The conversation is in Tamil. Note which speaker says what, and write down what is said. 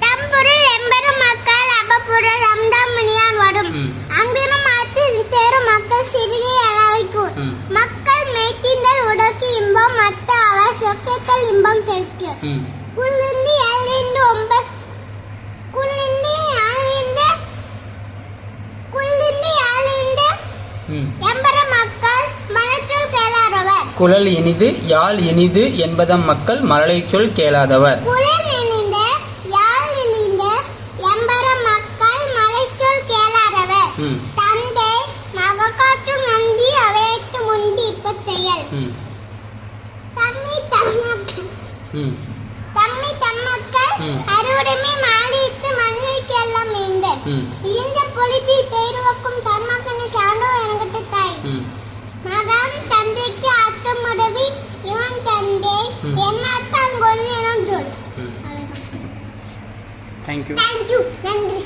Speaker 1: தம்பொருள் எம்பெரும் மக்கள் அபப்புறல் அம்தாமணியான் வரும்.
Speaker 2: ம்.
Speaker 1: அன்பினும் மாத்தில் தேரும் மக்கள் சிறிய அளவைக்கூர். மக்கள் மெய்த்தீண்டல் உடற்கு இன்பம் மத்த அவர் சொக்கத்தில் இன்பம் செலுத்து
Speaker 2: குழல் இனிது யாழ் இனிது என்பதம் மக்கள் மழலை சொல் கேளாதவர்.
Speaker 1: குளிர் இணைந்த யாழ் இழிந்த எம்பர மக்கள் தந்தைக்கு அத்தமுடவி இவன் தந்தை.
Speaker 2: ம்.
Speaker 1: என்னாச்சான் கொல்லு என சொல்.
Speaker 2: தேங்க்யூ
Speaker 1: தேங்க்யூ நன்றி.